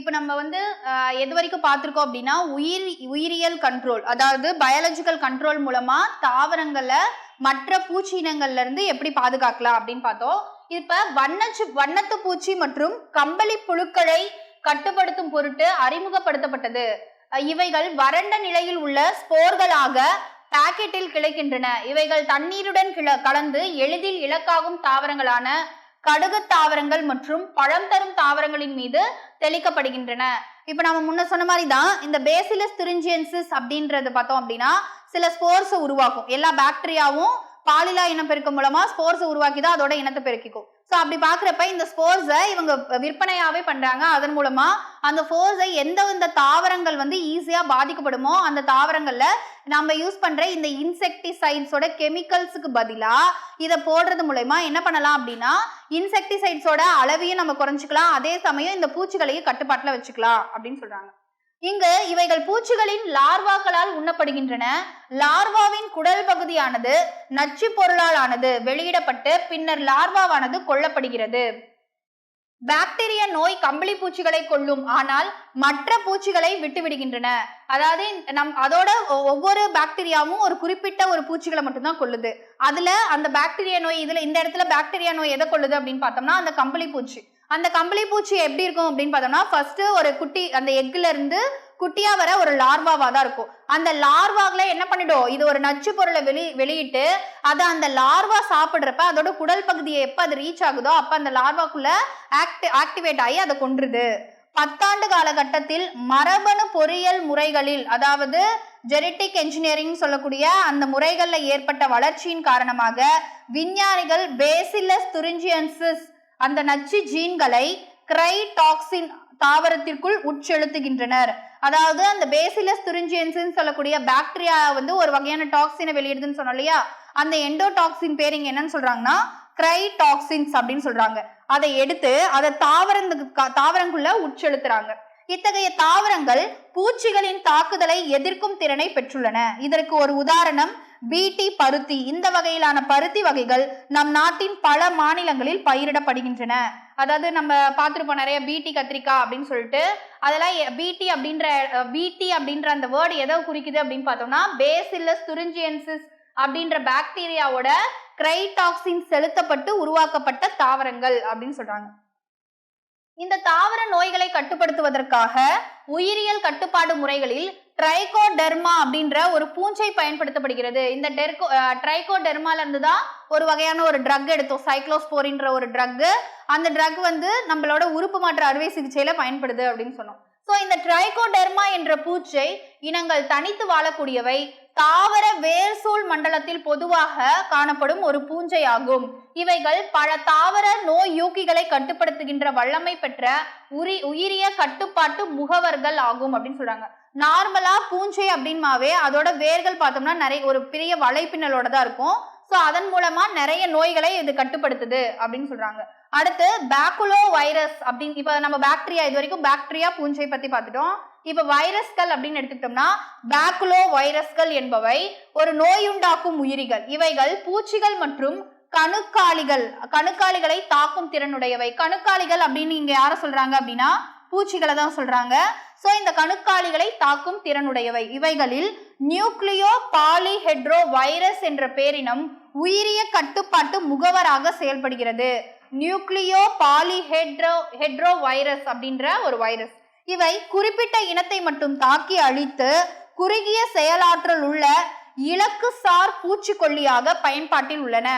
இப்போ நம்ம வந்து எது வரைக்கும் பார்த்துருக்கோம் அப்படின்னா உயிர் உயிரியல் கண்ட்ரோல் அதாவது பயாலஜிக்கல் கண்ட்ரோல் மூலமா தாவரங்களை மற்ற பூச்சி இனங்கள்ல இருந்து எப்படி பாதுகாக்கலாம் அப்படின்னு பார்த்தோம். இப்ப வண்ணச்சு வண்ணத்து பூச்சி மற்றும் கம்பளி புழுக்களை கட்டுப்படுத்தும் பொருட்டு அறிமுகப்படுத்தப்பட்டது. இவைகள் வறண்ட நிலையில் உள்ள ஸ்போர்களாக பாக்கெட்டில் கிடைக்கின்றன இவைகள் தண்ணீருடன் கிள கலந்து எளிதில் இலக்காகும் தாவரங்களான கடுகு தாவரங்கள் மற்றும் பழம் தரும் தாவரங்களின் மீது தெளிக்கப்படுகின்றன. இப்போ நம்ம முன்ன சொன்ன மாதிரி தான் இந்த பேசிலஸ் திரிஞ்சியன்சிஸ் அப்படின்றது பார்த்தோம் அப்படின்னா சில ஸ்போர்ஸை உருவாக்கும். எல்லா பாக்டீரியாவும் பாலிலா இனப்பெருக்கம் மூலமா ஸ்போர்ஸ் உருவாக்கி தான் அதோட இனத்தை பெருக்கிக்கும். ஸோ அப்படி பார்க்குறப்ப இந்த ஸ்போர்ஸை இவங்க விற்பனையாகவே பண்ணுறாங்க அதன் மூலமாக அந்த ஃபோர்ஸை எந்தெந்த தாவரங்கள் வந்து ஈஸியாக பாதிக்கப்படுமோ அந்த தாவரங்களில் நம்ம யூஸ் பண்ணுற இந்த இன்செக்டிசைட்ஸோட கெமிக்கல்ஸுக்கு பதிலாக இதை போடுறது மூலயமா என்ன பண்ணலாம் அப்படின்னா இன்செக்டிசைட்ஸோட அளவையும் நம்ம குறைஞ்சிக்கலாம். அதே சமயம் இந்த பூச்சிகளையும் கட்டுப்பாட்டில் வச்சுக்கலாம் அப்படின்னு சொல்கிறாங்க இங்கு இவைகள் பூச்சிகளின் லார்வாக்களால் உண்ணப்படுகின்றன. லார்வாவின் குடல் பகுதியானது நச்சு பொருளால் ஆனது வெளியிடப்பட்டு பின்னர் லார்வாவானது கொல்லப்படுகிறது. பாக்டீரியா நோய் கம்பளி பூச்சிகளை கொல்லும். ஆனால் மற்ற பூச்சிகளை விட்டுவிடுகின்றன. அதாவது நம் அதோட ஒ- ஒவ்வொரு பாக்டீரியாவும் ஒரு குறிப்பிட்ட ஒரு பூச்சிகளை மட்டும்தான் கொள்ளுது அதுல அந்த பாக்டீரியா நோய் இதுல இந்த இடத்துல பாக்டீரியா நோய் எதை கொள்ளுது அப்படின்னு பார்த்தோம்னா அந்த கம்பளி பூச்சி. அந்த கம்பளி பூச்சி எப்படி இருக்கும் அப்படின்னு பார்த்தோம்னா ஃபர்ஸ்ட் ஒரு குட்டி அந்த எக்ல இருந்து குட்டியா வர ஒரு லார்வாவா தான் இருக்கும். அந்த லார்வாக்ல என்ன பண்ணிடும்? இது ஒரு நச்சு பொருளை வெளி வெளியிட்டு அதை அந்த லார்வா சாப்பிடுறப்ப அதோட குடல் பகுதியை எப்ப அது ரீச் ஆகுதோ அப்ப அந்த லார்வாக்குள்ள ஆக்டி ஆக்டிவேட் ஆகி அதை கொன்றுது. பத்தாண்டு காலகட்டத்தில் மரபணு பொறியியல் முறைகளில் அதாவது ஜெனட்டிக் என்ஜினியரிங் சொல்லக்கூடிய அந்த முறைகளில் ஏற்பட்ட வளர்ச்சியின் காரணமாக விஞ்ஞானிகள் பேசிலஸ் துரிஞ்சியன்சிஸ் அந்த நச்சு ஜீன்களை கிரைடாக்சின் தாவரத்திற்குள் உட்செலுத்துகின்றனர். அதாவது அந்த பேசிலஸ் துரிஞ்சியன்சின்னு சொல்லக்கூடிய பாக்டீரியா வந்து ஒரு வகையான டாக்ஸினை வெளியிடுதுன்னு சொன்னோம் இல்லையா? அந்த எண்டோடாக்சின் பேர் இங்க என்னன்னு சொல்றாங்கன்னா கிரைடாக்சின்ஸ் அப்படின்னு சொல்றாங்க. அதை எடுத்து அதை தாவரத்துக்கு தாவரங்குள்ள உட்செலுத்துறாங்க. இத்தகைய தாவரங்கள் பூச்சிகளின் தாக்குதலை எதிர்க்கும் திறனை பெற்றுள்ளன. இதற்கு ஒரு உதாரணம் பீட்டி பருத்தி. இந்த வகையிலான பருத்தி வகைகள் நம் நாட்டின் பல மாநிலங்களில் பயிரிடப்படுகின்றன. அதாவது நம்ம பார்த்துருப்போம் நிறைய பீட்டி கத்திரிக்காய் அப்படின்னு சொல்லிட்டு அதெல்லாம் பீட்டி அப்படின்ற பீட்டி அப்படின்ற அந்த வேர்டு எதை குறிக்குது அப்படின்னு பார்த்தோம்னா பேசில்லஸ் துரிஞ்சியன்சிஸ் அப்படின்ற பாக்டீரியாவோட கிரைடாக்சின் செலுத்தப்பட்டு உருவாக்கப்பட்ட தாவரங்கள் அப்படின்னு சொல்றாங்க. இந்த தாவர நோய்களை கட்டுப்படுத்துவதற்காக உயிரியல் கட்டுப்பாடு முறைகளில் ட்ரைகோடெர்மா அப்படின்ற ஒரு பூஞ்சை பயன்படுத்தப்படுகிறது. இந்த டெர்கோ ட்ரைகோடெர்மால இருந்து தான் ஒரு வகையான ஒரு ட்ரக் எடுத்தோம். சைக்ளோஸ்போரின்ற ஒரு ட்ரக் அந்த ட்ரக் வந்து நம்மளோட உறுப்பு மாற்று அறுவை சிகிச்சையில பயன்படுது அப்படின்னு சொன்னோம். ஸோ இந்த ட்ரைகோடெர்மா என்ற பூச்சை இனங்கள் தனித்து வாழக்கூடியவை. தாவர வேர்சூல் மண்டலத்தில் பொதுவாக காணப்படும் ஒரு பூஞ்சை ஆகும் இவைகள் பல தாவர நோய் யூக்கிகளை கட்டுப்படுத்துகின்ற வல்லமை பெற்ற உரி உயிரிய கட்டுப்பாட்டு முகவர்கள் ஆகும் அப்படின்னு சொல்றாங்க. நார்மலா பூஞ்சை அப்படின்மாவே அதோட வேர்கள் பார்த்தோம்னா நிறைய ஒரு பெரிய வலைப்பின்னலோட தான் இருக்கும். ஸோ அதன் மூலமா நிறைய நோய்களை இது கட்டுப்படுத்துது அப்படின்னு சொல்றாங்க. அடுத்து பேக்குலோ வைரஸ் அப்படின்னு இப்போ நம்ம பாக்டீரியா இது வரைக்கும் பாக்டீரியா பூஞ்சை பத்தி பார்த்துட்டோம். இப்போ வைரஸ்கள் அப்படின்னு எடுத்துக்கிட்டோம்னா பேக்குலோ வைரஸ்கள் என்பவை ஒரு நோயுண்டாக்கும் உயிரிகள். இவைகள் பூச்சிகள் மற்றும் கணுக்காளிகள் கணுக்காளிகளை தாக்கும் திறனுடையவை. கணுக்காளிகள் அப்படின்னு இங்க யார சொல்றாங்க அப்படின்னா பூச்சிகளை தான் சொல்றாங்க. சோ இந்த கணுக்காளிகளை தாக்கும் திறனுடையவை. இவைகளில் நியூக்ளியோ பாலிஹெட்ரோ வைரஸ் என்ற பேரினம் உயிரிய கட்டுப்பாட்டு முகவராக செயல்படுகிறது. நியூக்ளியோ பாலிஹெட்ரோ ஹெட்ரோ வைரஸ் அப்படின்ற ஒரு வைரஸ். இவை குறிப்பிட்ட இனத்தை மட்டும் தாக்கி அழித்து குறுகிய செயலாற்றல் உள்ள இலக்குசார் பூச்சிக்கொல்லியாக பயன்பாட்டில் உள்ளன.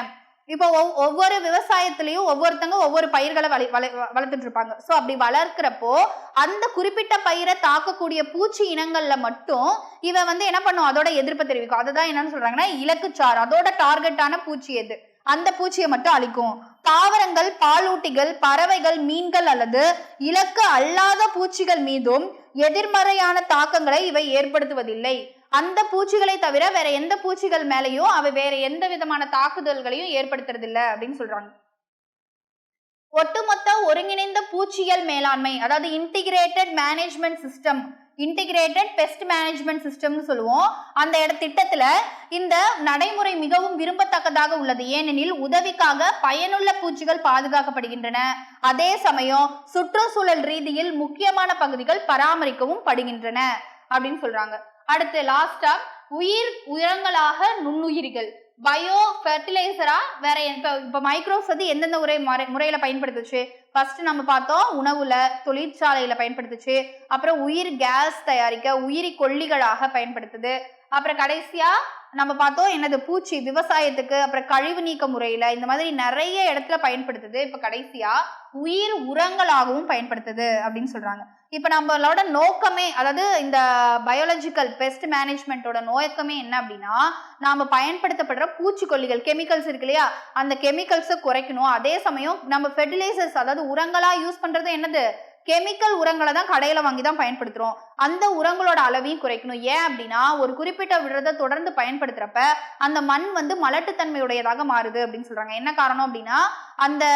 இப்போ ஒவ்வொரு விவசாயத்திலையும் ஒவ்வொருத்தங்க ஒவ்வொரு பயிர்களை வளை வளை வளர்த்துட்டு இருப்பாங்க. ஸோ அப்படி வளர்க்குறப்போ அந்த குறிப்பிட்ட பயிரை தாக்கக்கூடிய பூச்சி இனங்கள்ல மட்டும் இவன் வந்து என்ன பண்ணும்? அதோட எதிர்ப்பை தெரிவிக்கும். அதுதான் என்னன்னு சொல்றாங்கன்னா இலக்குச்சாறு. அதோட டார்கெட்டான பூச்சி எது? அந்த பூச்சியை மட்டும் அழிக்கும். தாவரங்கள் பாலூட்டிகள் பறவைகள் மீன்கள் அல்லது இலக்கு அல்லாத பூச்சிகள் மீதும் எதிர்மறையான தாக்கங்களை இவை ஏற்படுத்துவதில்லை. அந்த பூச்சிகளை தவிர வேற எந்த பூச்சிகள் மேலேயும் அவை வேற எந்த விதமான தாக்குதல்களையும் ஏற்படுத்துறதில்ல அப்படின்னு சொல்றாங்க. ஒட்டுமொத்த ஒருங்கிணைந்த பூச்சியல் மேலாண்மை அதாவது integrated management system integrated pest management சிஸ்டம்னு சொல்லுவோம். அந்த இட திட்டத்துல இந்த நடைமுறை மிகவும் விரும்பத்தக்கதாக உள்ளது. ஏனெனில் உதவிக்காக பயனுள்ள பூச்சிகள் பாதுகாக்கப்படுகின்றன. அதே சமயம் சுற்றுச்சூழல் ரீதியில் முக்கியமான பகுதிகள் பராமரிக்கவும் படுகின்றன அப்படின்னு சொல்றாங்க. அடுத்து லாஸ்டா உயிர் உரங்களாக நுண்ணுயிரிகள். பயோ ஃபெர்டிலைசரா வேற இப்ப இப்ப மைக்ரோஸ் வந்து எந்தெந்த உரை முறை முறையில பயன்படுத்துச்சு? ஃபர்ஸ்ட் நம்ம பார்த்தோம் உணவுல தொழிற்சாலையில பயன்படுத்துச்சு. அப்புறம் உயிர் கேஸ் தயாரிக்க உயிரி கொல்லிகளாக பயன்படுத்துது. அப்புறம் கடைசியா நம்ம பார்த்தோம் என்னது பூச்சி விவசாயத்துக்கு அப்புறம் கழிவு நீக்க முறையில இந்த மாதிரி நிறைய இடத்துல பயன்படுத்துது. இப்ப கடைசியா உயிர் உரங்களாகவும் பயன்படுத்துது அப்படின்னு சொல்றாங்க. இப்போ நம்மளோட நோக்கமே அதாவது இந்த பயாலஜிக்கல் பெஸ்ட் மேனேஜ்மெண்ட்டோட நோக்கமே என்ன அப்படின்னா நாம பயன்படுத்தப்படுற பூச்சிக்கொல்லிகள் கெமிக்கல்ஸ் இருக்கு இல்லையா? அந்த கெமிக்கல்ஸை குறைக்கணும். அதே சமயம் நம்ம ஃபெர்டிலைசர்ஸ் அதாவது உரங்களா யூஸ் பண்றது என்னது? கெமிக்கல் உரங்களை தான் கடையில வாங்கி தான் பயன்படுத்துறோம். அந்த உரங்களோட அளவையும் குறைக்கணும். ஏன் அப்படின்னா ஒரு குறிப்பிட்ட விரத தொடர்ந்து பயன்படுத்துறப்ப அந்த மண் வந்து மலட்டுத்தன்மையுடையதாக மாறுது அப்படின்னு சொல்றாங்க. என்ன காரணம் அப்படின்னா அந்த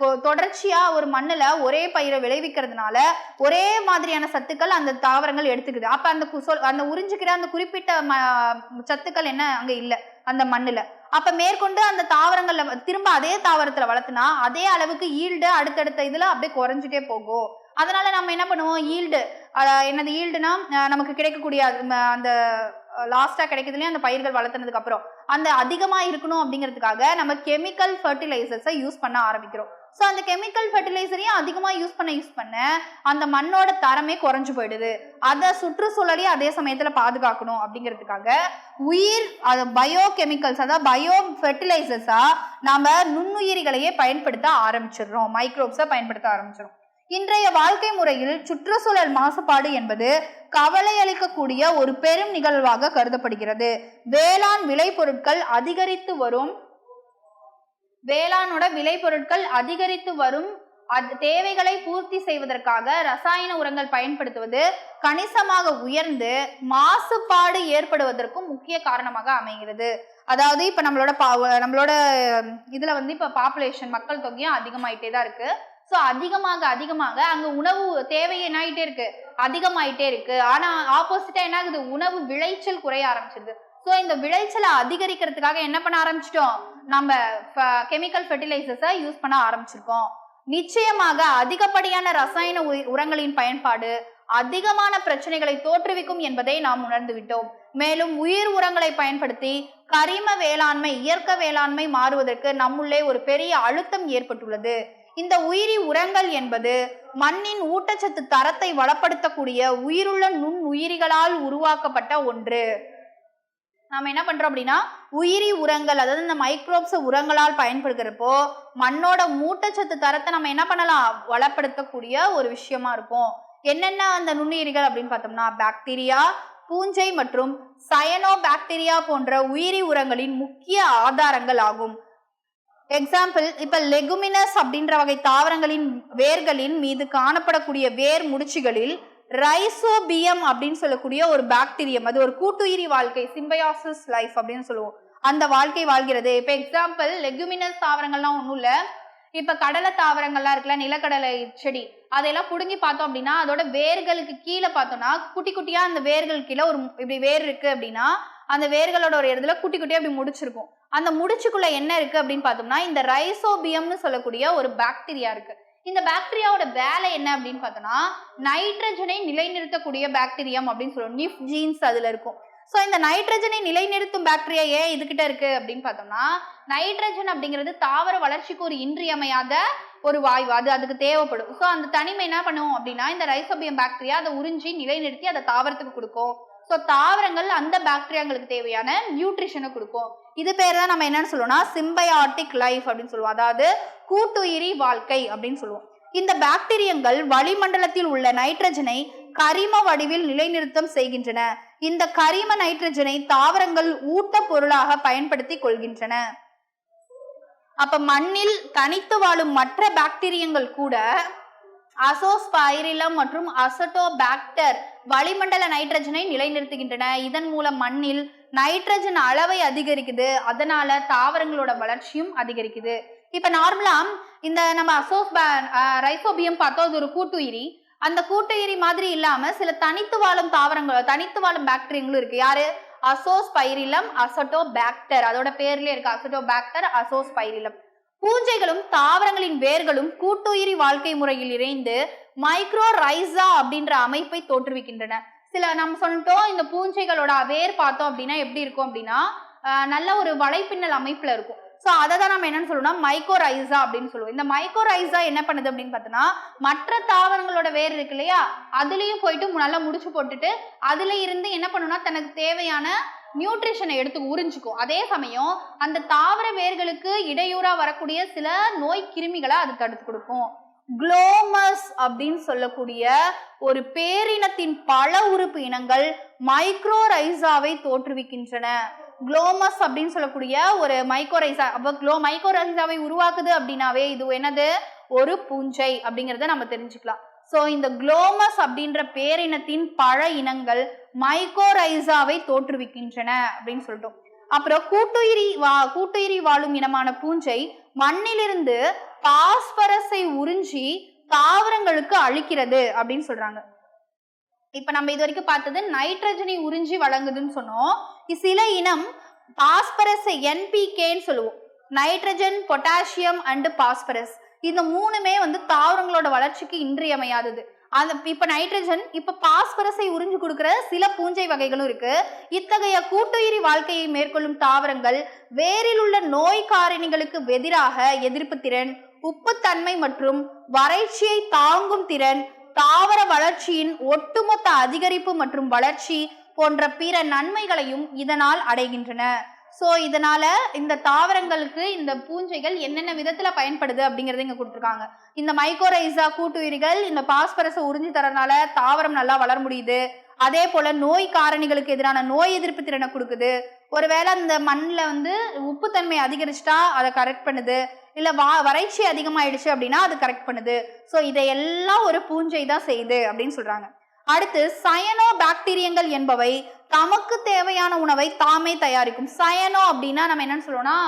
கொ- தொடர்ச்சியா ஒரு மண்ணுல ஒரே பயிரை விளைவிக்கிறதுனால ஒரே மாதிரியான சத்துக்கள் அந்த தாவரங்கள் எடுத்துக்குது. அப்ப அந்த சொல் அந்த உறிஞ்சிக்கிற அந்த குறிப்பிட்ட ம- சத்துக்கள் என்ன அங்க இல்ல அந்த மண்ணுல. அப்ப மேற்கொண்டு அந்த தாவரங்கள்ல திரும்ப அதே தாவரத்துல வளர்த்துனா அதே அளவுக்கு ஈல்டு அடுத்தடுத்த இதுல அப்படியே குறைஞ்சிட்டே போகும். அதனால நம்ம என்ன பண்ணுவோம்? ஈல்டு. என்னது ஈல்டுனா நமக்கு கிடைக்கக்கூடிய அந்த லாஸ்டா கிடைக்குது இல்லையா? அந்த பயிர்கள் வளர்த்துனதுக்கு அப்புறம். அந்த அதிகமா இருக்கணும் அப்படிங்கிறதுக்காக நம்ம கெமிக்கல் ஃபர்டிலைசர்ஸை யூஸ் பண்ண ஆரம்பிக்கிறோம். ஸோ அந்த கெமிக்கல் ஃபர்டிலைசரையும் அதிகமாக யூஸ் பண்ண யூஸ் பண்ண அந்த மண்ணோட தரமே குறைஞ்சு போயிடுது. அதை சுற்றுச்சூழலையும் அதே சமயத்தில் பாதுகாக்கணும் அப்படிங்கிறதுக்காக உயிர் அது பயோ கெமிக்கல்ஸ் அதாவது பயோ ஃபெர்டிலைசர்ஸாக நாம் நுண்ணுயிரிகளையே பயன்படுத்த ஆரம்பிச்சிடுறோம். மைக்ரோப்ஸை பயன்படுத்த ஆரம்பிச்சிடும் இன்றைய வாழ்க்கை முறையில் சுற்றுச்சூழல் மாசுபாடு என்பது கவலை அளிக்கக்கூடிய ஒரு பெரும் நிகழ்வாக கருதப்படுகிறது. வேளாண் விளைபொருட்கள் அதிகரித்து வரும் வேளாணோட விளைபொருட்கள் அதிகரித்து வரும் அது தேவைகளை பூர்த்தி செய்வதற்காக ரசாயன உரங்கள் பயன்படுத்துவது கணிசமாக உயர்ந்து மாசுபாடு ஏற்படுவதற்கும் முக்கிய காரணமாக அமைகிறது. அதாவது இப்ப நம்மளோட பா- நம்மளோட இதுல வந்து இப்ப பாப்புலேஷன் மக்கள் தொகையும் அதிகமாயிட்டே தான் இருக்கு. ஸோ அதிகமாக அதிகமாக அங்கே உணவு தேவை என்ன ஆயிட்டே இருக்கு. அதிகமாயிட்டே இருக்கு. ஆனா ஆப்போசிட்டா என்ன ஆகுது உணவு விளைச்சல் குறைய ஆரம்பிச்சிருது. ஸோ இந்த விளைச்சலை அதிகரிக்கிறதுக்காக என்ன பண்ண ஆரம்பிச்சிட்டோம்? நம்ம கெமிக்கல் ஃபெர்டிலைசர்ஸை யூஸ் பண்ண ஆரம்பிச்சிருக்கோம். நிச்சயமாக அதிகப்படியான ரசாயன உ- உரங்களின் பயன்பாடு அதிகமான பிரச்சனைகளை தோற்றுவிக்கும் என்பதை நாம் உணர்ந்து விட்டோம். மேலும் உயிர் உரங்களை பயன்படுத்தி கரிம வேளாண்மை இயற்கை வேளாண்மை மாறுவதற்கு நம்முள்ளே ஒரு பெரிய அழுத்தம் ஏற்பட்டுள்ளது. இந்த உயிரி உரங்கள் என்பது மண்ணின் ஊட்டச்சத்து தரத்தை வளப்படுத்தக்கூடிய உயிருள்ள நுண் உயிரிகளால் உருவாக்கப்பட்ட ஒன்று. நாம் என்ன பண்றோம் அப்படின்னா உயிரி உரங்கள் அதாவது இந்த மைக்ரோப்ஸ் உரங்களால் பயன்படுகிறப்போ மண்ணோட ஊட்டச்சத்து தரத்தை நம்ம என்ன பண்ணலாம்? வளப்படுத்தக்கூடிய ஒரு விஷயமா இருக்கும். என்னென்ன அந்த நுண்ணுயிரிகள் அப்படின்னு பார்த்தோம்னா பாக்டீரியா பூஞ்சை மற்றும் சயனோ பாக்டீரியா போன்ற உயிரி உரங்களின் முக்கிய ஆதாரங்கள் ஆகும். எக்ஸாம்பிள் இப்ப லெகுமினஸ் அப்படின்ற வகை தாவரங்களின் வேர்களின் மீது காணப்படக்கூடிய வேர் முடிச்சுகளில் ரைசோபியம் அப்படின்னு சொல்லக்கூடிய ஒரு பாக்டீரியம் அது ஒரு கூட்டுயிரி வாழ்க்கை சிம்பயாசிஸ் லைஃப் அப்படின்னு சொல்லுவோம். அந்த வாழ்க்கை வாழ்கிறது. இப்ப எக்ஸாம்பிள் லெகுமினஸ் தாவரங்கள்லாம் ஒன்றும் இல்லை. இப்ப கடலை தாவரங்கள்லாம் இருக்குல்ல நிலக்கடலை செடி அதையெல்லாம் புடுங்கி பார்த்தோம் அப்படின்னா அதோட வேர்களுக்கு கீழே பார்த்தோம்னா குட்டி குட்டியா அந்த வேர்கள் கீழே ஒரு இப்படி வேர் இருக்கு அப்படின்னா அந்த வேர்களோட ஒரு இடத்துல குட்டி குட்டியா அப்படி முடிச்சிருக்கும். அந்த முடிச்சுக்குள்ள என்ன இருக்கு அப்படின்னு பார்த்தோம்னா இந்த ரைசோபியம்னு சொல்லக்கூடிய ஒரு பாக்டீரியா இருக்கு. இந்த பாக்டீரியாவோட வேலை என்ன அப்படின்னு பார்த்தோம்னா நைட்ரஜனை நிலைநிறுத்தக்கூடிய பாக்டீரியம் அப்படின்னு சொல்லுவோம். நிஃப் ஜீன்ஸ் அதுல இருக்கும். ஸோ இந்த நைட்ரஜனை நிலைநிறுத்தும் பாக்டீரியா ஏன் இதுகிட்ட இருக்கு அப்படின்னு பார்த்தோம்னா நைட்ரஜன் அப்படிங்கிறது தாவர வளர்ச்சிக்கு ஒரு இன்றியமையாத ஒரு வாய்வு. அது அதுக்கு தேவைப்படும். ஸோ அந்த தனிமை என்ன பண்ணுவோம் அப்படின்னா இந்த ரைசோபியம் பாக்டீரியா அதை உறிஞ்சி நிலைநிறுத்தி அதை தாவரத்துக்கு கொடுக்கும். ஸோ தாவரங்கள் அந்த பாக்டீரியாங்களுக்கு தேவையான நியூட்ரிஷனை கொடுக்கும். இது பேர் தான் நம்ம என்னன்னு சொல்லுவோம்னா சிம்பயாட்டிக் லைஃப் அப்படின்னு சொல்லுவோம். அதாவது கூட்டுயிரி வாழ்க்கை அப்படின்னு சொல்லுவோம். இந்த பாக்டீரியங்கள் வளிமண்டலத்தில் உள்ள நைட்ரஜனை கரிம வடிவில் நிலைநிறுத்தம் செய்கின்றன. இந்த கரிம நைட்ரஜனை தாவரங்கள் ஊட்ட பொருளாக பயன்படுத்தி கொள்கின்றன. அப்ப மண்ணில் தனித்து வாழும் மற்ற பாக்டீரியங்கள் கூட அசோஸ்பைரிலம் மற்றும் அசட்டோபாக்டர் வளிமண்டல நைட்ரஜனை நிலைநிறுத்துகின்றன. இதன் மூலம் மண்ணில் நைட்ரஜன் அளவை அதிகரிக்குது. அதனால தாவரங்களோட வளர்ச்சியும் அதிகரிக்குது. இப்ப நார்மலா இந்த நம்ம அசோஸ் ரைசோபியம் பார்த்தோம். அது ஒரு கூட்டுயிரி. அந்த கூட்டுயிரி மாதிரி இல்லாம சில தனித்து வாழும் தாவரங்கள் தனித்து வாழும் பாக்டீரியங்களும் இருக்கு. யாரு? அசோஸ்பைரிலம் அசட்டோபாக்டர் அதோட பேர்லயே இருக்கு. அசோஸ் பைரிலம் பூஞ்சைகளும் தாவரங்களின் வேர்களும் கூட்டுயிரி வாழ்க்கை முறையில் இணைந்து மைக்ரோ ரைசா அப்படின்ற அமைப்பை தோற்றுவிக்கின்றன. சில நம்ம சொல்லிட்டோம் இந்த பூஞ்சைகளோட வேர் பார்த்தோம் அப்படின்னா எப்படி இருக்கும் அப்படின்னா நல்ல ஒரு வலைப்பின்னல் அமைப்புல இருக்கும். ஸோ அதை தான் நம்ம என்னன்னு சொல்லணும்னா மைக்கோரைசா அப்படின்னு சொல்லுவோம். இந்த மைக்கோரைசா என்ன பண்ணுது அப்படின்னு பார்த்தோன்னா மற்ற தாவரங்களோட வேர் இருக்கு இல்லையா அதுலேயும் போயிட்டு நல்லா முடிச்சு போட்டுட்டு அதுல இருந்து என்ன பண்ணுன்னா தனக்கு தேவையான நியூட்ரிஷனை எடுத்து உறிஞ்சிக்கும். அதே சமயம் அந்த தாவர வேர்களுக்கு இடையூறா வரக்கூடிய சில நோய் கிருமிகளை அது தடுத்து கொடுக்கும். குளோமஸ் அப்படின்னு சொல்லக்கூடிய ஒரு பேரினத்தின் பல உறுப்பு இனங்கள் மைக்ரோரைசாவை தோற்றுவிக்கின்றன. குளோமஸ் அப்படின்னு சொல்லக்கூடிய ஒரு மைக்ரோரைசா அப்போ குளோ மைக்ரோரைசாவை உருவாக்குது அப்படின்னாவே இது என்னது? ஒரு பூஞ்சை அப்படிங்கிறத நம்ம தெரிஞ்சுக்கலாம். ஸோ இந்த குளோமஸ் அப்படின்ற பேரினத்தின் பல இனங்கள் மைக்கோரைசாவை தோற்றுவிக்கின்றன அப்படின்னு சொல்லிட்டோம் அப்புறம் கூட்டுயிரி வா கூட்டுயிரி வாழும் இனமான பூஞ்சை மண்ணிலிருந்து பாஸ்பரஸை உறிஞ்சி தாவரங்களுக்கு அழிக்கிறது அப்படின்னு சொல்றாங்க. இப்ப நம்ம இது வரைக்கும் பார்த்தது நைட்ரஜனை உறிஞ்சி வழங்குதுன்னு சொன்னோம். சில இனம் பாஸ்பரஸ் என்பிகேன்னு சொல்லுவோம். Nitrogen potassium and phosphorus. இந்த மூணுமே வந்து தாவரங்களோட வளர்ச்சிக்கு இன்றியமையாதது. அந்த இப்ப நைட்ரஜன் இப்ப பாஸ்பரஸை உறிஞ்சு கொடுக்கிற சில பூஞ்சை வகைகளும் இருக்கு. இத்தகைய கூட்டுயிரி வாழ்க்கையை மேற்கொள்ளும் தாவரங்கள் வேரில் உள்ள நோய் காரணிகளுக்கு எதிராக எதிர்ப்பு திறன் உப்புத்தன்மை மற்றும் வறட்சியை தாங்கும் திறன் தாவர வளர்ச்சியின் ஒட்டுமொத்த அதிகரிப்பு மற்றும் வளர்ச்சி போன்ற பிற நன்மைகளையும் இதனால் அடைகின்றன. ஸோ இதனால இந்த தாவரங்களுக்கு இந்த பூஞ்சைகள் என்னென்ன விதத்துல பயன்படுது அப்படிங்கறத இங்க கொடுத்துருக்காங்க. இந்த மைக்கோரைசா கூட்டுயிரிகள் இந்த பாஸ்பரஸை உறிஞ்சி தரனால தாவரம் நல்லா வளர முடியுது. அதே போல நோய் காரணிகளுக்கு எதிரான நோய் எதிர்ப்பு திறனை கொடுக்குது. ஒருவேளை அந்த மண்ணில் வந்து உப்புத்தன்மை அதிகரிச்சிட்டா அதை கரெக்ட் பண்ணுது. இல்லை வா வறட்சி அதிகமாயிடுச்சு அப்படின்னா அது கரெக்ட் பண்ணுது. ஸோ இதையெல்லாம் ஒரு பூஞ்சை தான் செய்யுது அப்படின்னு சொல்றாங்க. அடுத்து சயனோ பாக்டீரியங்கள் என்பவை தமக்கு தேவையான உணவை தாமே தயாரிக்கும். சயனோ அப்படின்னா நம்ம என்னன்னு சொல்லுவோம்னா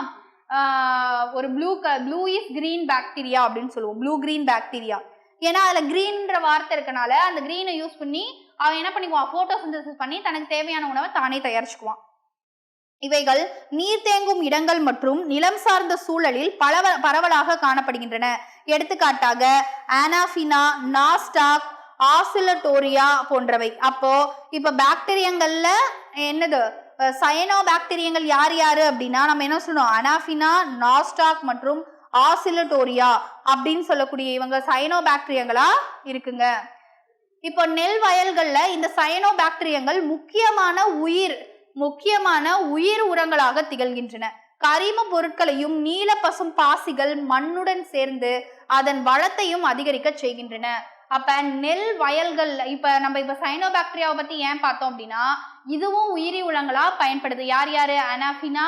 ஒரு ப்ளூ க ப்ளூ இஸ் கிரீன் பாக்டீரியா அப்படின்னு சொல்லுவோம். Blue green bacteria. ஏன்னா அதில் க்ரீன்ற வார்த்தை இருக்கனால அந்த க்ரீனை யூஸ் பண்ணி அவன் என்ன பண்ணிக்குவான்? ஃபோட்டோசிந்தசிஸ் பண்ணி தனக்கு தேவையான உணவை தானே தயாரிச்சுக்குவான். இவைகள் நீர் தேங்கும் இடங்கள் மற்றும் நிலம் சார்ந்த சூழலில் பலவ பரவலாக காணப்படுகின்றன. எடுத்துக்காட்டாக ஆனாஃபினா நாஸ்டாக் ஆசிலட்டோரியா போன்றவை. அப்போ இப்ப பாக்டீரியங்கள்ல என்னது? சயனோ பாக்டீரியங்கள் யார் யாரு அப்படின்னா நம்ம என்ன சொல்லணும் அனாஃபினா நாஸ்டாக் மற்றும் ஆசிலட்டோரியா அப்படின்னு சொல்லக்கூடிய இவங்க சயனோ பாக்டீரியங்களா இருக்குங்க. இப்போ நெல் வயல்கள்ல இந்த சயனோ பாக்டீரியங்கள் முக்கியமான உயிர் முக்கியமான உயிர் உரங்களாக திகழ்கின்றன. கரிம பொருட்களையும் நீல பசும் பாசிகள் மண்ணுடன் சேர்ந்து அதன் வளத்தையும் அதிகரிக்க செய்கின்றன. அப்ப நெல் வயல்கள் இப்ப நம்ம இப்ப சைனோபாக்டீரியாவை பத்தி ஏன் பார்த்தோம் அப்படின்னா இதுவும் உயிரி உரங்களா பயன்படுது. யார் யாரு? அனாஃபினா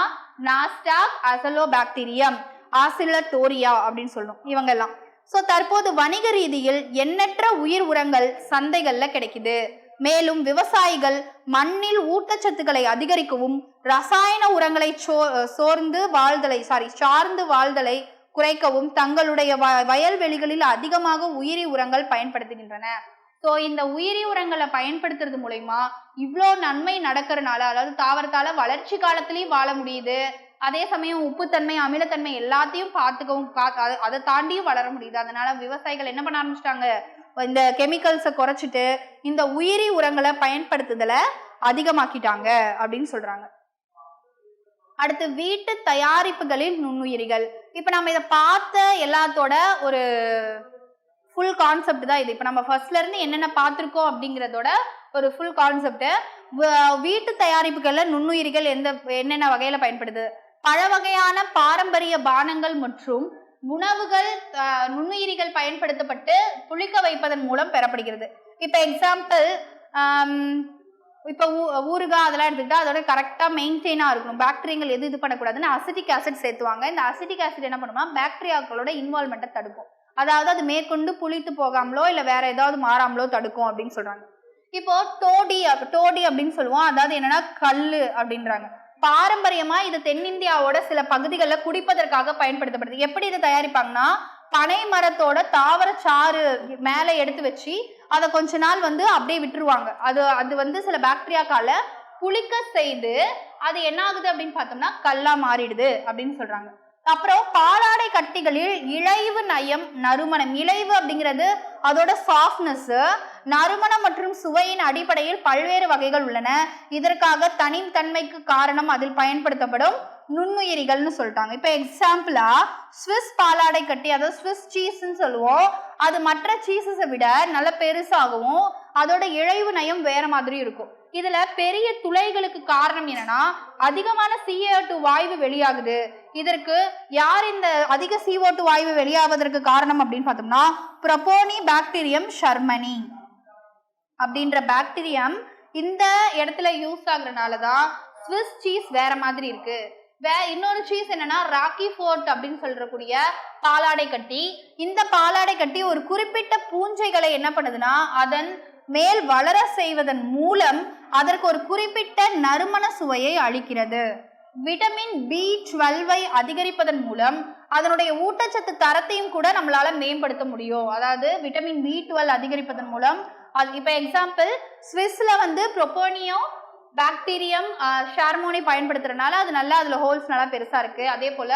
நாஸ்டாக் அசலோபாக்டீரியம் ஆசிலட்டோரியா அப்படின்னு சொல்லணும் இவங்க எல்லாம் ஸோ தற்போது வணிக ரீதியில் எண்ணற்ற உயிர் உரங்கள் சந்தைகள்ல கிடைக்குது. மேலும் விவசாயிகள் மண்ணில் ஊட்டச்சத்துக்களை அதிகரிக்கவும் ரசாயன உரங்களை சோ சோர்ந்து வாழ்தலை சாரி சார்ந்து வாழ்தலை குறைக்கவும் தங்களுடைய வ வயல்வெளிகளில் அதிகமாக உயிரி உரங்கள் பயன்படுத்துகின்றன. ஸோ இந்த உயிரி உரங்களை பயன்படுத்துறது மூலயமா இவ்வளோ நன்மை நடக்கிறனால அதாவது தாவரத்தால வளர்ச்சி காலத்திலையும் வாழ முடியுது. அதே சமயம் உப்புத்தன்மை அமிலத்தன்மை எல்லாத்தையும் பார்த்துக்கவும் கா அதை- அதை தாண்டியும் வளர முடியுது. அதனால விவசாயிகள் என்ன பண்ண ஆரம்பிச்சிட்டாங்க? இந்த கெமிக்கல்ஸை குறைச்சிட்டு இந்த உயிரி உரங்களை பயன்படுத்துதலை அதிகமாக்கிட்டாங்க அப்படின்னு சொல்றாங்க. அடுத்து வீட்டு தயாரிப்புகளில் நுண்ணுயிரிகள். இப்போ நம்ம இதை பார்த்த எல்லாத்தோட ஒரு ஃபுல் கான்செப்ட் தான் இது. இப்போ நம்ம ஃபர்ஸ்ட்ல இருந்து என்னென்ன பார்த்துருக்கோம் அப்படிங்கிறதோட ஒரு ஃபுல் கான்செப்ட் வீட்டு தயாரிப்புகளில் நுண்ணுயிரிகள் எந்த என்னென்ன வகையில் பயன்படுது? பல வகையான பாரம்பரிய பானங்கள் மற்றும் உணவுகள் நுண்ணுயிரிகள் பயன்படுத்தப்பட்டு புளிக்க வைப்பதன் மூலம் பெறப்படுகிறது. இப்போ எக்ஸாம்பிள் இப்போ ஊறுகாய் அதெல்லாம் எடுத்துக்கிட்டா அதோட கரெக்டாக மெயின்டைனாக இருக்கணும். பாக்டீரியங்கள் எது இது பண்ணக்கூடாதுன்னு அசிட்டிக் ஆசிட் சேர்த்துவாங்க. இந்த அசிட்டிக் ஆசிட் என்ன பண்ணுமா பாக்டீரியாக்களோட இன்வால்மெண்ட்டை தடுக்கும். அதாவது அது மேற்கொண்டு புளித்து போகாமலோ இல்லை வேற ஏதாவது மாறாமலோ தடுக்கும் அப்படின்னு சொல்றாங்க. இப்போ டோடி டோடி அப்படின்னு சொல்லுவோம். அதாவது என்னன்னா கல் அப்படின்றாங்க. பாரம்பரியமா இது தென்னிந்தியாவோட சில பகுதிகளில் குடிப்பதற்காக பயன்படுத்தப்படுது. எப்படி இதை தயாரிப்பாங்கன்னா பனை மரத்தோட தாவர சாறு மேலே எடுத்து வச்சு அதை கொஞ்ச நாள் வந்து அப்படியே விட்டுருவாங்க. அது அது வந்து சில பாக்டீரியாக்கால புளிக்க செய்து அது என்ன ஆகுது அப்படின்னு பார்த்தோம்னா கல்லா மாறிடுது அப்படின்னு சொல்றாங்க. அப்புறம் பாலாடை கட்டிகளில் இழைவு நயம் நறுமணம். இழைவு அப்படிங்கிறது அதோட சாஃப்ட்னஸ் நறுமணம் மற்றும் சுவையின் அடிப்படையில் பல்வேறு வகைகள் உள்ளன. இதற்காக தனித்தன்மைக்கு காரணம் அதில் பயன்படுத்தப்படும் நுண்ணுயிரிகள்னு சொல்லிட்டாங்க. இப்போ எக்ஸாம்பிளா ஸ்விஸ் பாலாடை கட்டி அதாவது ஸ்விஸ் சீஸ்ன்னு சொல்லுவோம். அது மற்ற சீஸஸை விட நல்ல பெருசாகவும் அதோட இழைவு நயம் வேற மாதிரி இருக்கும். இதுல பெரிய துளைகளுக்கு காரணம் என்னன்னா அதிகமான CO2 வாயு வெளியாகுது. இதற்கு யார் இந்த அதிக CO2 வாயு வெளியாவதற்கு காரணம் அப்படின்னு பார்த்தோம்னா ப்ரொபோனி பாக்டீரியம் ஷர்மனி அப்படின்ற பாக்டீரியம் இந்த இடத்துல யூஸ் ஆகுறனால தான் ஸ்விஸ் சீஸ் வேற மாதிரி இருக்கு. வே இன்னொரு சீஸ் என்னன்னா ராக்கி ஃபோர்ட் அப்படின்னு சொல்றக்கூடிய பாலாடை கட்டி. இந்த பாலாடை கட்டி ஒரு குறிப்பிட்ட பூஞ்சைகளை என்ன பண்ணுதுன்னா அதன் மேல் வளர செய்வதன் மூலம் அதற்கு ஒரு குறிப்பிட்ட நறுமண சுவையை அளிக்கிறது. விட்டமின் பி டுவெல்வை அதிகரிப்பதன் மூலம் அதனுடைய ஊட்டச்சத்து தரத்தையும் கூட நம்மளால மேம்படுத்த முடியும். அதாவது விட்டமின் பி டுவெல் அதிகரிப்பதன் மூலம். அது இப்போ எக்ஸாம்பிள் ஸ்விஸ்ல வந்து ப்ரொபோனியோ பாக்டீரியம் ஷார்மோனை பயன்படுத்துறதுனால அது நல்லா அதுல ஹோல்ஸ் நல்லா பெருசா இருக்கு. அதே போல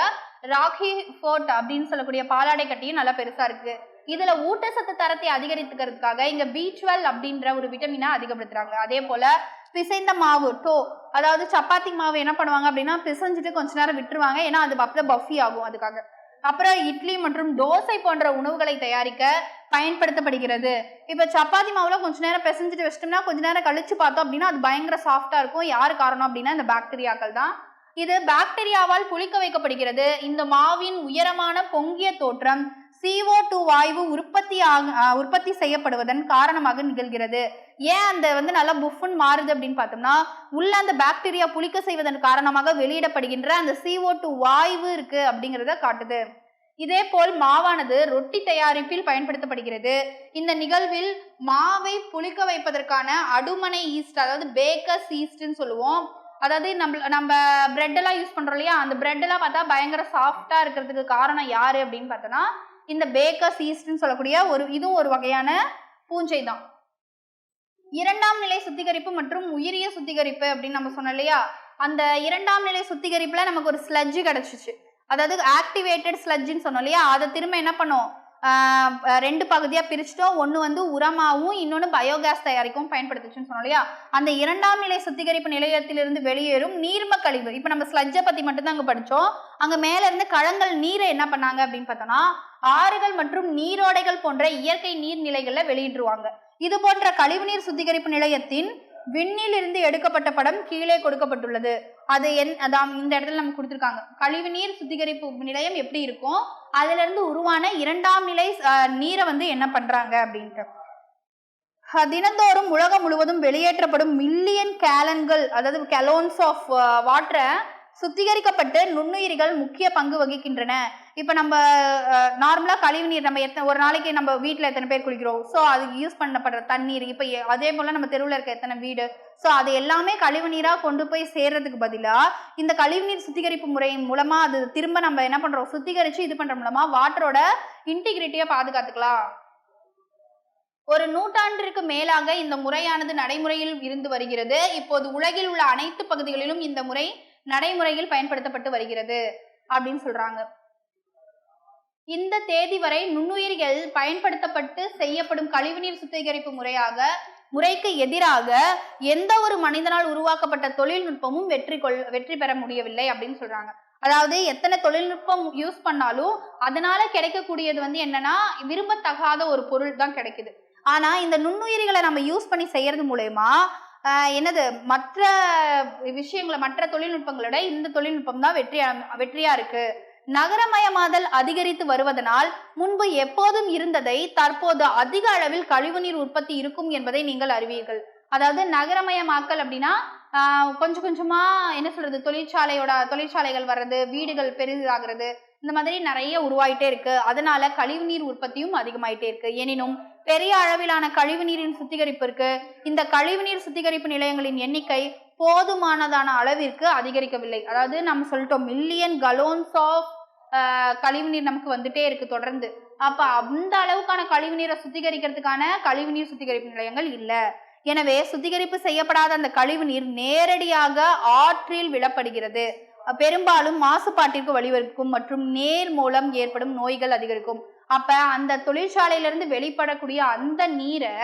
ராக்கி ஃபோர்ட் அப்படின்னு சொல்லக்கூடிய பாலாடை கட்டியும் நல்லா பெருசா இருக்கு. இதுல ஊட்டச்சத்து தரத்தை அதிகரித்துக்கிறதுக்காக இங்க பி டுவெல் அப்படின்ற ஒரு விட்டமினை அதிகப்படுத்துறாங்க. அதே போல பிசைந்த மாவு டோ அதாவது சப்பாத்தி மாவு என்ன பண்ணுவாங்க அப்படின்னா பிசைஞ்சிட்டு கொஞ்ச நேரம் விட்டுருவாங்க. ஏன்னா அது அப்படியே பஃபி ஆகும் அதுக்காக. அப்புறம் இட்லி மற்றும் தோசை போன்ற உணவுகளை தயாரிக்க பயன்படுத்தப்படுகிறது. இப்போ சப்பாத்தி மாவுல கொஞ்ச நேரம் பிசைஞ்சிட்டு வச்சிட்டோம்னா கொஞ்ச நேரம் கழிச்சு பார்த்தோம் அப்படின்னா அது பயங்கர சாஃப்டா இருக்கும். யார் காரணம் அப்படின்னா இந்த பாக்டீரியாக்கள் தான். இது பாக்டீரியாவால் புளிக்க வைக்கப்படுகிறது. இந்த மாவின் உயரமான பொங்கிய தோற்றம் சிஓ டூ வாயு உற்பத்தி ஆக உற்பத்தி செய்யப்படுவதன் காரணமாக நிகழ்கிறது. ஏன் அந்த வந்து நல்லா புஃபுன் மாறுது அப்படின்னு பார்த்தோம்னா உள்ள அந்த பாக்டீரியா புளிக்க செய்வதன் காரணமாக வெளியிடப்படுகின்ற அந்த சிஓ டூ வாயு இருக்கு அப்படிங்கிறத காட்டுது. இதே போல் மாவானது ரொட்டி தயாரிப்பில் பயன்படுத்தப்படுகிறது. இந்த நிகழ்வில் மாவை புளிக்க வைப்பதற்கான அடுமனை ஈஸ்ட் அதாவது பேக்கர்ஸ் ஈஸ்ட்னு சொல்லுவோம். அதாவது நம்ம நம்ம பிரெட் எல்லாம் யூஸ் பண்றோம் இல்லையா? அந்த பிரெட் எல்லாம் பார்த்தா பயங்கர சாஃப்டா இருக்கிறதுக்கு காரணம் யாரு அப்படின்னு பார்த்தோன்னா இந்த பேக்கர்ஸ் ஈஸ்ட்னு சொல்லக்கூடிய ஒரு இதுவும் ஒரு வகையான பூஞ்சை தான் இரண்டாம் நிலை சுத்திகரிப்பு மற்றும் உயிரிய சுத்திகரிப்பு அப்படின்னு நம்ம சொன்னோம் இல்லையா? அந்த இரண்டாம் நிலை சுத்திகரிப்புல நமக்கு ஒரு ஸ்லட்ஜ் கிடைச்சிச்சு. அதாவது ஆக்டிவேட்டட் ஸ்லட்ஜ்னு சொன்னோம் இல்லையா? அதை திரும்ப என்ன பண்ணும்? ரெண்டு பகுதியாக பிரிச்சிட்டோம். ஒன்று வந்து உரமாகவும் இன்னொன்று பயோகேஸ் தயாரிக்கவும் பயன்படுத்துச்சுன்னு சொன்னோம் இல்லையா? அந்த இரண்டாம் நிலை சுத்திகரிப்பு நிலையத்திலிருந்து வெளியேறும் நீர்ம கழிவு இப்போ நம்ம ஸ்லட்ஜை பற்றி மட்டும்தான் அங்கே படித்தோம் அங்கே மேலேருந்து கழங்கள் நீரை என்ன பண்ணாங்க அப்படின்னு பார்த்தோன்னா ஆறுகள் மற்றும் நீரோடைகள் போன்ற இயற்கை நீர்நிலைகளில் வெளியிட்டுருவாங்க இது போன்ற கழிவுநீர் சுத்திகரிப்பு நிலையத்தின் விண்ணில் இருந்து எடுக்கப்பட்ட படம் கீழே கொடுக்கப்பட்டுள்ளது. அது என் அதான் இந்த இடத்துல நமக்கு கொடுத்துருக்காங்க. கழிவுநீர் சுத்திகரிப்பு நிலையம் எப்படி இருக்கும் அதுல இருந்து உருவான இரண்டாம் நிலை நீரை வந்து என்ன பண்றாங்க அப்படின்ட்டு. தினந்தோறும் உலகம் முழுவதும் வெளியேற்றப்படும் மில்லியன் கேலன்கள் அதாவது கெலோன்ஸ் ஆஃப் வாட்டரை சுத்திகரிக்கப்பட்டு நுண்ணுயிரிகள் முக்கிய பங்கு வகிக்கின்றன. இப்போ நம்ம நார்மலாக கழிவுநீர் நம்ம எத்தனை ஒரு நாளைக்கு நம்ம வீட்டில் எத்தனை பேர் குளிக்கிறோம்? ஸோ அதுக்கு யூஸ் பண்ணப்படுற தண்ணீர் இப்போ அதே போல் நம்ம தெருவில் இருக்க எத்தனை வீடு ஸோ அது எல்லாமே கழிவுநீராக கொண்டு போய் சேர்றதுக்கு பதிலாக இந்த கழிவுநீர் சுத்திகரிப்பு முறையின் மூலமாக அது திரும்ப நம்ம என்ன பண்ணுறோம் சுத்திகரித்து இது பண்ணுற மூலமாக வாட்டரோட இன்டிகிரிட்டியை பாதுகாத்துக்கலாம். ஒரு நூற்றாண்டிற்கு மேலாக இந்த முறையானது நடைமுறையில் இருந்து வருகிறது. இப்போது உலகில் உள்ள அனைத்து பகுதிகளிலும் இந்த முறை நடைமுறையில் பயன்படுத்தப்பட்டு வருகிறது அப்படின்னு சொல்றாங்க. இந்த தேதி வரை நுண்ணுயிர்கள் பயன்படுத்தப்பட்டு செய்யப்படும் கழிவுநீர் சுத்திகரிப்பு முறையாக முறைக்கு எதிராக எந்த ஒரு மனிதனால் உருவாக்கப்பட்ட தொழில்நுட்பமும் வெற்றி கொள் வெற்றி பெற முடியவில்லை அப்படின்னு சொல்றாங்க. அதாவது எத்தனை தொழில்நுட்பம் யூஸ் பண்ணாலும் அதனால கிடைக்கக்கூடியது வந்து என்னன்னா விரும்பத்தகாத ஒரு பொருள் தான் கிடைக்குது. ஆனா இந்த நுண்ணுயிரிகளை நம்ம யூஸ் பண்ணி செய்யறது மூலயமா என்னது மற்ற விஷயங்களை மற்ற தொழில்நுட்பங்களோட இந்த தொழில்நுட்பம் தான் வெற்றியா வெற்றியா இருக்கு. நகரமயமாதல் அதிகரித்து வருவதனால் முன்பு எப்போதும் இருந்ததை தற்போது அதிக அளவில் கழிவுநீர் உற்பத்தி இருக்கும் என்பதை நீங்கள் அறிவீர்கள். அதாவது நகரமயமாக்கல் அப்படின்னா கொஞ்சம் கொஞ்சமா என்ன சொல்றது தொழிற்சாலையோட தொழிற்சாலைகள் வர்றது வீடுகள் பெரிதாகிறது இந்த மாதிரி நிறைய உருவாயிட்டே இருக்கு. அதனால கழிவுநீர் உற்பத்தியும் அதிகமாயிட்டே இருக்கு. எனினும் பெரிய அளவிலான கழிவுநீரின் சுத்திகரிப்பிற்கு இந்த கழிவுநீர் சுத்திகரிப்பு நிலையங்களின் எண்ணிக்கை போதுமானதான அளவிற்கு அதிகரிக்கவில்லை. அதாவது நம்ம சொல்லிட்டோம் மில்லியன் கலோன்ஸ் ஆஃப் கழிவுநீர் நமக்கு வந்துட்டே இருக்கு தொடர்ந்து. அப்ப அந்த அளவுக்கான கழிவு நீரை சுத்திகரிக்கிறதுக்கான கழிவுநீர் சுத்திகரிப்பு நிலையங்கள் இல்லை. எனவே சுத்திகரிப்பு செய்யப்படாத அந்த கழிவு நீர் நேரடியாக ஆற்றில் விழப்படுகிறது. பெரும்பாலும் மாசுபாட்டிற்கு வழிவகுக்கும் மற்றும் நேர் மூலம் ஏற்படும் நோய்கள் அதிகரிக்கும். அப்ப அந்த தொழிற்சாலையிலிருந்து வெளிப்படக்கூடிய அந்த நீரை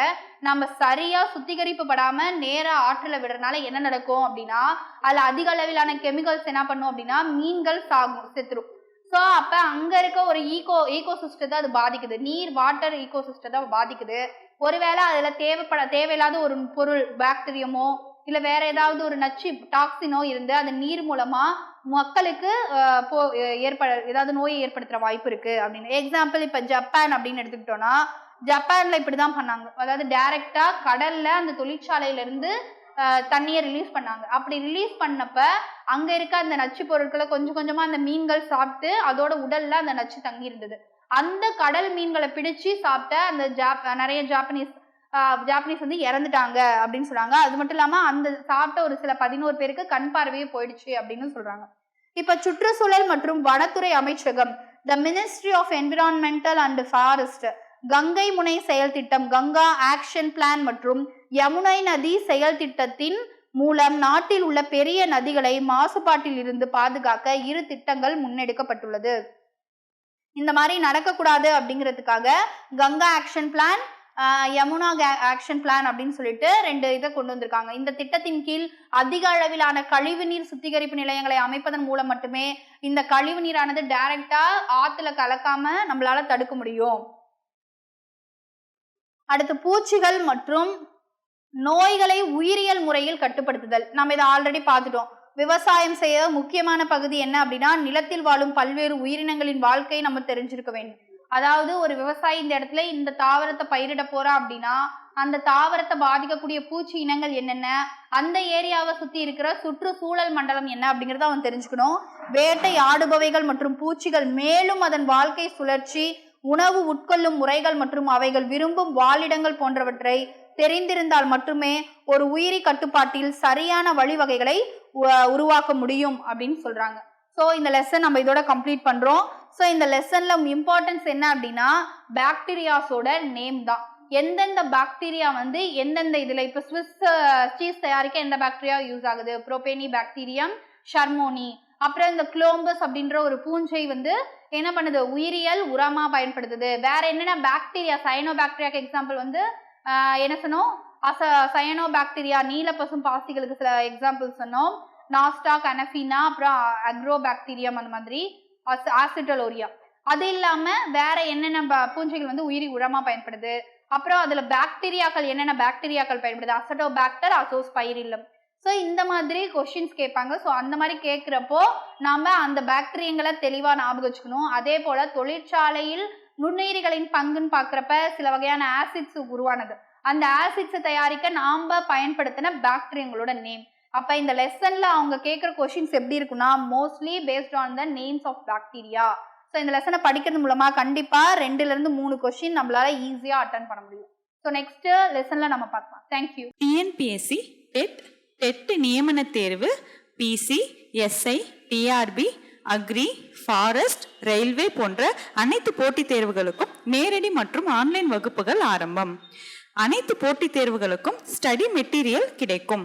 நம்ம சரியா சுத்திகரிப்பு படாம நேரா ஆற்றுல விடுறதுனால என்ன நடக்கும் அப்படின்னா அதுல அதிக அளவிலான கெமிக்கல்ஸ் என்ன பண்ணும் அப்படின்னா மீன்கள் சாகும் செத்துரும். ஸோ அப்ப அங்க இருக்க ஒரு ஈகோ ஈகோ சிஸ்டத்தை அது பாதிக்குது. நீர் வாட்டர் ஈகோ சிஸ்டத்தை பாதிக்குது. ஒருவேளை அதுல தேவைப்பட தேவையில்லாத ஒரு பொருள் பாக்டீரியமோ இல்ல வேற ஏதாவது ஒரு நச்சு டாக்ஸினோ இருந்து அந்த நீர் மூலமா மக்களுக்கு போ ஏற்பட ஏதாவது நோயை ஏற்படுத்துற வாய்ப்பு இருக்கு அப்படின்னு. எக்ஸாம்பிள் இப்ப ஜப்பான் அப்படின்னு எடுத்துக்கிட்டோம்னா ஜப்பான்ல இப்படிதான் பண்ணாங்க. அதாவது டைரக்டா கடல்ல அந்த தொழிற்சாலையில இருந்து தண்ணியை ரிலீஸ் பண்ணாங்க. அப்படி ரிலீஸ் பண்ணப்ப அங்க இருக்க அந்த நச்சு பொருட்களை கொஞ்சம் கொஞ்சமா அந்த மீன்கள் சாப்பிட்டு அதோட உடல்ல அந்த நச்சு தங்கி இருந்தது அந்த கடல் மீன்களை பிடிச்சு சாப்பிட்ட அந்த ஜாப் நிறைய ஜாப்பனீஸ் ஜாப்பனீஸ் வந்து இறந்துட்டாங்க அப்படின்னு சொல்றாங்க. அது மட்டும் இல்லாம அந்த சாப்பிட்ட ஒரு சில பதினோரு பேருக்கு கண் பார்வையே போயிடுச்சு அப்படின்னு சொல்றாங்க. இப்ப சுற்றுச்சூழல் மற்றும் வனத்துறை அமைச்சகம் the ministry of environmental and forest Ganga முனை செயல் திட்டம் கங்கா ஆக்ஷன் பிளான் மற்றும் யமுனை நதி செயல் திட்டத்தின் மூலம் நாட்டில் உள்ள பெரிய நதிகளை மாசுபாட்டில் இருந்து பாதுகாக்க இரு திட்டங்கள் முன்னெடுக்கப்பட்டுள்ளது. இந்த மாதிரி நடக்கக்கூடாது அப்படிங்கிறதுக்காக Ganga action plan Yamuna action plan அப்படின்னு சொல்லிட்டு ரெண்டு இதை கொண்டு வந்திருக்காங்க. இந்த திட்டத்தின் கீழ் அதிக அளவிலான கழிவுநீர் சுத்திகரிப்பு நிலையங்களை அமைப்பதன் மூலம் மட்டுமே இந்த கழிவு நீரானது டைரக்டா ஆத்துல கலக்காம நம்மளால தடுக்க முடியும். அடுத்து பூச்சிகள் மற்றும் நோய்களை உயிரியல் முறையில் கட்டுப்படுத்துதல். நம்ம இதை ஆல்ரெடி பார்த்துட்டோம். விவசாயம் செய்ய முக்கியமான பகுதி என்ன அப்படின்னா நிலத்தில் வாழும் பல்வேறு உயிரினங்களின் வாழ்க்கையை நம்ம தெரிஞ்சிருக்க வேண்டும். அதாவது ஒரு விவசாயி இந்த இடத்துல இந்த தாவரத்தை பயிரிட போறா அப்படின்னா அந்த தாவரத்தை பாதிக்கக்கூடிய பூச்சி இனங்கள் என்னென்ன அந்த ஏரியாவை சுத்தி இருக்கிற சுற்றுச்சூழல் மண்டலம் என்ன அப்படிங்கறத அவன் தெரிஞ்சுக்கணும். வேட்டை ஆடுபவைகள் மற்றும் பூச்சிகள் மேலும் அதன் வாழ்க்கை சுழற்சி உணவு உட்கொள்ளும் முறைகள் மற்றும் அவைகள் விரும்பும் வாழிடங்கள் போன்றவற்றை தெரிந்திருந்தால் மட்டுமே ஒரு உயிரி கட்டுப்பாட்டில் சரியான வழிவகைகளை உ- உருவாக்க முடியும் அப்படின்னு சொல்றாங்க. ஸோ இந்த லெசன் நம்ம இதோட கம்ப்ளீட் பண்றோம். ஸோ இந்த லெசன்ல இம்பார்ட்டன்ஸ் என்ன அப்படின்னா பாக்டீரியாஸோட நேம் தான். எந்தெந்த பாக்டீரியா வந்து எந்தெந்த இதுல இப்போ ஸ்விஸ் சீஸ் தயாரிக்க எந்த பாக்டீரியா யூஸ் ஆகுது? புரோபேனி பாக்டீரியம் ஷர்மோனி அப்புறம் இந்த குளோம்பஸ் அப்படின்ற ஒரு பூஞ்சை வந்து என்ன பண்ணுது? உயிரியல் உரமா பயன்படுத்துது. வேற என்னென்ன பாக்டீரியா சயனோ பாக்டீரியாக்கு எக்ஸாம்பிள் வந்து என்ன சொன்னோம்? அச சயனோ பாக்டீரியா நீலப்பசும் பாசிகளுக்கு சில எக்ஸாம்பிள் சொன்னோம். நாஸ்டாக் அனஃபினா அப்புறம் அக்ரோ பாக்டீரியம் அந்த மாதிரி. ஆசிட்டலோரியா. அது இல்லாம வேற என்னென்ன ப- பூஞ்சைகள் வந்து உயிரி உரமா பயன்படுது? அப்புறம் அதுல பாக்டீரியாக்கள் என்னென்ன பாக்டீரியாக்கள் பயன்படுது? அசட்டோ பாக்டர் அசோஸ்பைரில்லம் ஸோ இந்த மாதிரி கொஷின்ஸ் கேட்பாங்க. ஸோ அந்த மாதிரி கேட்குறப்போ நாம அந்த பாக்டீரியங்களை தெளிவா ஞாபகம் வச்சுக்கணும். அதே போல தொழிற்சாலையில் நுண்ணுயிரிகளின் பங்குன்னு பார்க்குறப்ப சில வகையான ஆசிட்ஸ் உருவானது. அந்த ஆசிட்ஸை தயாரிக்க நாம பயன்படுத்தின பாக்டீரியங்களோட நேம் அப்போ இந்த லெசன்ல அவங்க கேட்குற கொஷின்ஸ் எப்படி இருக்குன்னா mostly based on the names of bacteria so இந்த லெசனை படிக்கிறது மூலமா கண்டிப்பா ரெண்டுல இருந்து மூணு கொஷின் நம்மளால ஈஸியா அட்டன் பண்ண முடியும். ஸோ நெக்ஸ்ட் லெசன்ல நம்ம பார்க்கலாம். தேங்க்யூ டிஎன்பிஎஸ்சி டெட் டெட் நியமன தேர்வு PC SI TRB agri forest railway போன்ற அனைத்து போட்டித் தேர்வுகளுக்கும் நேரடி மற்றும் ஆன்லைன் வகுப்புகள் ஆரம்பம். அனைத்து போட்டித் தேர்வுகளுக்கும் ஸ்டடி மெட்டீரியல் கிடைக்கும்.